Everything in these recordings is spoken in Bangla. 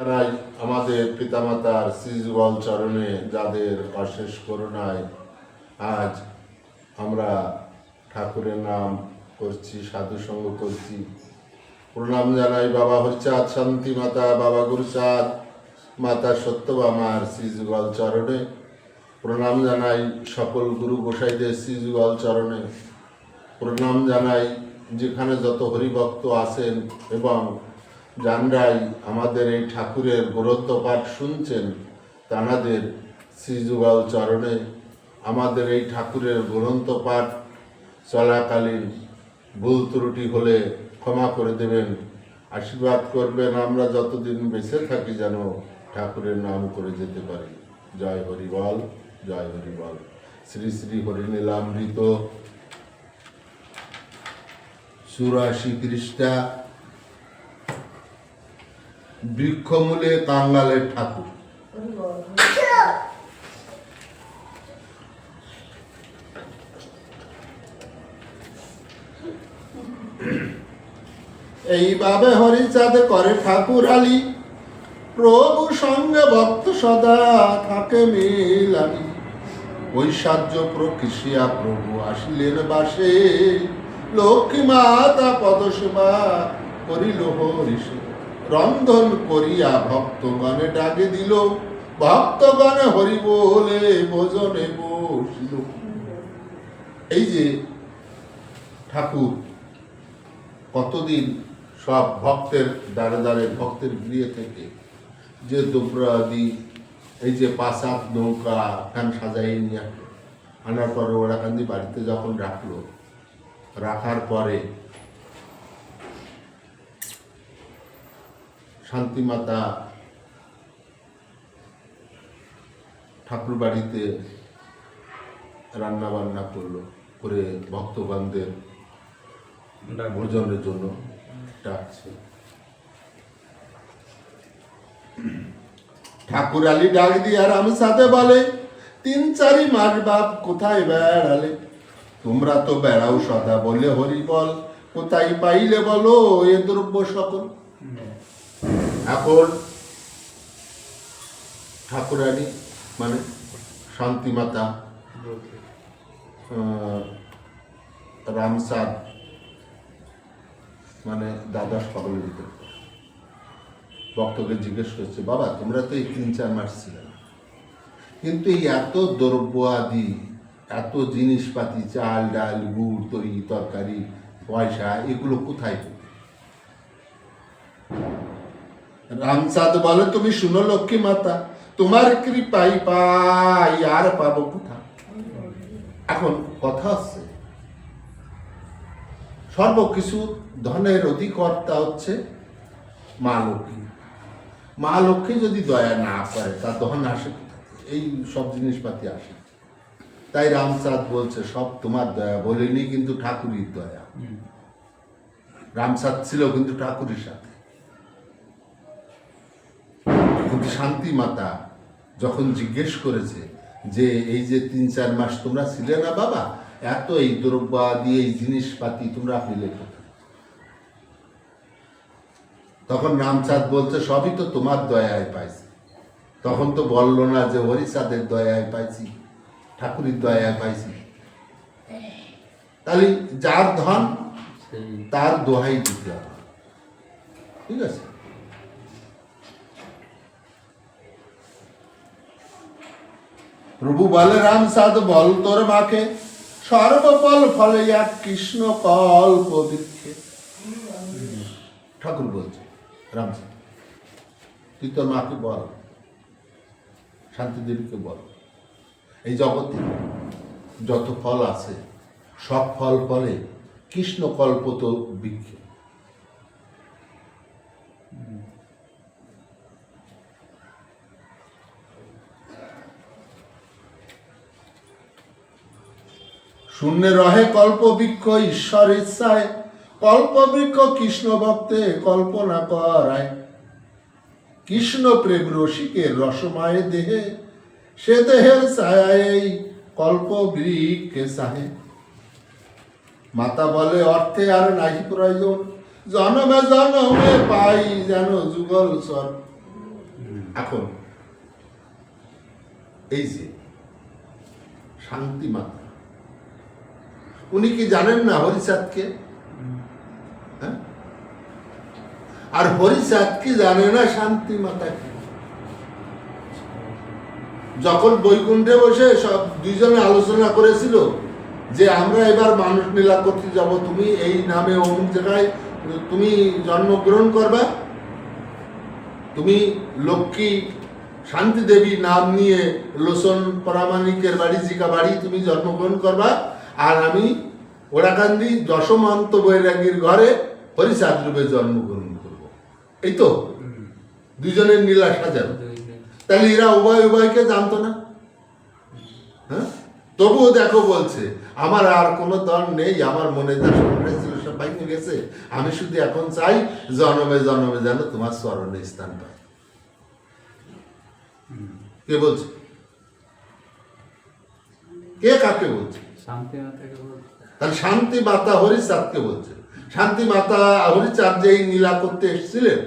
জানাই আমাদের পিতামাতার শ্রীযুগল চরণে যাদের অশেষ করুণায় আজ আমরা ঠাকুরের নাম করছি, সাধু সঙ্গ করছি। প্রণাম জানাই, বাবা হরিচাঁদ শান্তি মাতা, বাবা গুরুচাঁদ মাতা সত্যবামার শ্রীযুগল চরণে। প্রণাম জানাই সকল গুরু গোসাইদের শ্রীযুগল চরণে। প্রণাম জানাই যেখানে যত হরিভক্ত আছেন এবং জানরাই আমাদের এই ঠাকুরের গ্রন্থ পাঠ শুনছেন, তানাদের শ্রীযুগল চরণে আমাদের এই ঠাকুরের গ্রন্থ পাঠ চলাকালীন ভুল ত্রুটি হলে ক্ষমা করে দেবেন, আশীর্বাদ করবেন, আমরা যতদিন বেঁচে থাকি যেন ঠাকুরের নাম করে যেতে পারি। জয় হরিবল জয় হরিবল শ্রী শ্রী হরিনীলামৃত। চুরাশি খ্রিস্টা বৃক্ষমূলে কাঙ্গালের ঠাকুর। এইভাবে হরিচাঁদ করে ঠাকুর আলী। প্রভু সঙ্গে ভক্ত সদা থাকে মিলামি ঐশ্বর্য প্রকৃষিয়া প্রভু আসিলেন বাসে। লক্ষ্মী মাতা পদসেবা করিল হরিষ। রন্ধন করিয়া ভক্তগণে ডাকে দিল, ভক্তগণে হরি বলে ভোজনে বসিল। এই যে ঠাকুর, কতদিন সব ভক্তের দ্বারে দ্বারে, ভক্তের গৃহে থেকে যে দ্রব্যাদি এই যে পাশাপ নৌকা খান সাজাই নিয়ে আনার পরে ওরা কান্দি বাড়িতে যখন রাখল, রাখার পরে শান্তিমাতা ঠাকুর বাড়িতে রান্না বান্না করল করে ভক্তগণদের ভোজনের জন্য ডাকছে। ঠাকুর আলী ডাক দিয়ে আর আমি সাথে বলে তিন চারি মাস বাপ কোথায় বেড়ালে? তোমরা তো বেড়াও সদা বলে হরি বল কোথায় পাইলে বলো এ দ্রব্য সকল? এখন ঠাকুরানী মানে শান্তিমাতা রামসাদ মানে দাদা সকলের ভিতর ভক্তকে জিজ্ঞেস করছে, বাবা, তোমরা তো এই তিন চার মাস ছিলে কিন্তু এই এত দ্রব্য আদি এত জিনিসপাতি, চাল, ডাল, গুড়, তরি, তরকারি, পয়সা, এগুলো কোথায় পেলে? রামচাঁদ বলে তুমি শুনো লক্ষ্মী মাতা তোমার কৃপাই পাই আর পাবো কোথা? এখন কথা হচ্ছে সর্বকিছু ধনের অধিকর্তা হচ্ছে মা লক্ষ্মী। মা লক্ষ্মী যদি দয়া না করে তা ধন আসে এই সব জিনিসপাতি আসে। তাই রামচাঁদ বলছে সব তোমার দয়া বলিনি কিন্তু ঠাকুরের দয়া। রামচাঁদ ছিল কিন্তু ঠাকুরের সাথে কিন্তু শান্তি মাতা যখন জিজ্ঞেস করেছে যে এই যে তিন চার মাস তোমরা ছিলে না বাবা? এত এই দ্রব্য আদি এই জিনিসপাতি তোমরা পেলে তখন রামচাঁদ বলছে সবই তো তোমার দয়ায় পাইছি। তখন তো বলল না যে হরিচাঁদের দয়ায় পাইছি ঠাকুরের দয়ায় পাইছি। তাহলে যার ধন তার দোহাই দিতে হবে। ঠিক আছে? প্রভু বলে, রাম সাধ বল তোর মাকে সর্বফল ফলে এক কৃষ্ণ কল্প বৃক্ষে ঠাকুর বলছে, রাম তুই তোর মাকে বল, শান্তিদেবীকে বল। এই জগতে যত ফল আছে, সব ফল ফলে কৃষ্ণ কল্প তো বৃক্ষে শূন্যে রহে কল্পবৃক্ষ ঈশ্বর ইচ্ছায়। কল্পবৃক্ষ কৃষ্ণ ভক্তে কল্পনা করায়। কৃষ্ণ প্রেম রসিকের রসমায় দেহে, সে দেহের এই কল্পবৃক্ষে সাহে মাতা বলে, অর্থে আর নাহি প্রয়োজন। জনমে জনমে পাই যেন যুগল সর এখন, এই যে শান্তি মাতা উনি কি জানেন না হরিচাঁদকে হ্যাঁ? আর হরিচাঁদ কি জানে না শান্তি মাতা কি? যখন বৈকুণ্ঠে বসে সব দুইজনে আলোচনা করেছিল যে আমরা এবার মানুষ নীলা করতে যাব, তুমি এই নামে অমুক জায়গায়, তুমি জন্মগ্রহণ করবা? তুমি লক্ষ্মী শান্তি দেবী নাম নিয়ে লোচন পরামানিকের বাড়ি জিকা বাড়ি তুমি জন্মগ্রহণ করবা? আর আমি ওরাকান্দি দশমন্ত বৈরাগীর ঘরে হরিচাঁদ রূপে জন্মগ্রহণ করব। এই তো? দুজনের নীলা সাজানো। তাহলে এরা উভয় উভয়কে জানতো না? হ্যাঁ? তবুও দেখো বলছে আমার আর কোনো দল নেই আমার মনে যা ছিল সব গেছে। আমি শুধু এখন চাই জনমে জনমে যেন তোমার স্মরণে স্থান পায়। কে বলছে? কে কাকে বলছে? তাহলে শান্তি মাতা হরিচাঁদকে বলছে। শান্তি মাতা হরিচাঁদ যে নীলা করতে এসেছিলেন,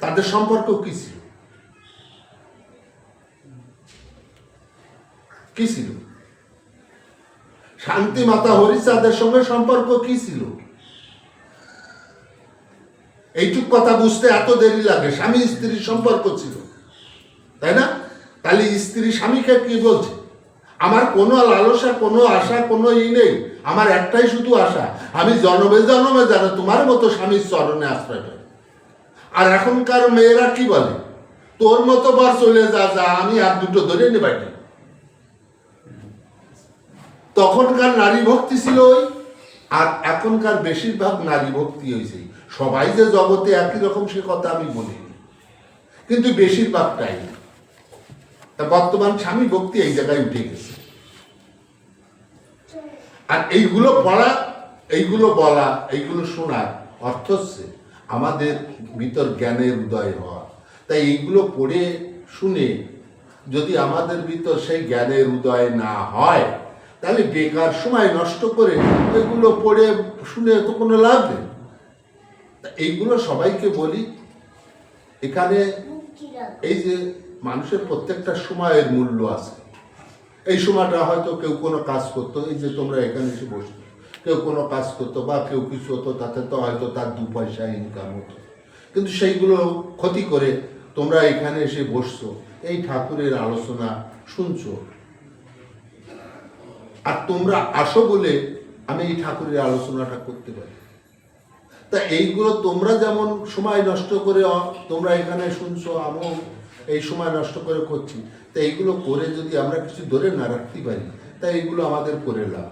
তাদের সম্পর্ক কি ছিল? কি ছিল? শান্তি মাতা হরিচাঁদের সঙ্গে সম্পর্ক কি ছিল? এইটুক কথা বুঝতে এত দেরি লাগে, স্বামী স্ত্রীর সম্পর্ক ছিল। তাই না? তাহলে স্ত্রী স্বামীকে কি বলছে? আমার কোনো লালসা, কোনো আশা, কোনো ই নেই। আমার একটাই শুধু আশা, আমি জনমে জনমে যেন তোমার মতো স্বামীর চরণে আশ্রয় পাই। আর এখনকার মেয়েরা কি বলে? তোর মতো বার চলে যা যা, আমি আর দুটো ধরে নেবাটি তখনকার নারী ভক্তি ছিল ওই, আর এখনকার বেশিরভাগ নারী ভক্তি হয়েছে সবাই যে জগতে একই রকম সে কথা আমি বলিনি। কিন্তু বেশিরভাগটাই। তা বর্তমান স্বামী ভক্তি এই জায়গায় উঠে গেছে। আর এইগুলো পড়া এইগুলো বলা এইগুলো শোনার অর্থ হচ্ছে আমাদের ভিতর জ্ঞানের উদয় হওয়া। তাই এইগুলো পড়ে শুনে যদি আমাদের ভিতর সেই জ্ঞানের উদয় না হয় তাহলে বেকার সময় নষ্ট করে এগুলো পড়ে শুনে তো কোনো লাভ নেই। এইগুলো সবাইকে বলি এখানে এই যে মানুষের প্রত্যেকটা সময়ের মূল্য আছে। এই সময়টা হয়তো কেউ কোনো কাজ করতো, এই যে তোমরা এখানে এসে বসতো কেউ কোনো কাজ করতো বা কেউ কিছু হতো, তাতে তো হয়তো তার দু পয়সা ইনকাম হতো। কিন্তু সেইগুলো ক্ষতি করে তোমরা এখানে এসে বসছো, এই ঠাকুরের আলোচনা শুনছো। আর তোমরা আসো বলে আমি এই ঠাকুরের আলোচনাটা করতে পারি। তা এইগুলো তোমরা যেমন সময় নষ্ট করে তোমরা এখানে শুনছো, আমিও এই সময় নষ্ট করে করছি। তা এইগুলো করে যদি আমরা কিছু ধরে না রাখতে পারি, তা এইগুলো আমাদের করে লাভ।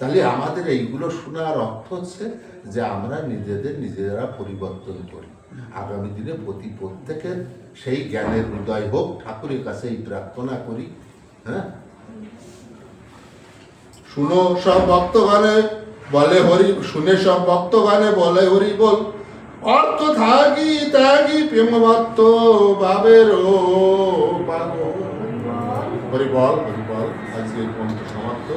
তাহলে আমাদের এইগুলো শোনার অর্থ হচ্ছে যে আমরা নিজেদের নিজেরা পরিবর্তন করি। আগামী দিনে প্রতি প্রত্যেকের সেই জ্ঞানের হৃদয় হোক, ঠাকুরের কাছে এই প্রার্থনা করি হ্যাঁ? শুনো সব ভক্তগণে, বলে হরি, শুনে সব ভক্তগণে, বলে হরি বল। অর্থ থাকি ত্যাগি প্রেম ভক্ত ভাবের হরি বল হরি বল আজকে সমাপ্ত।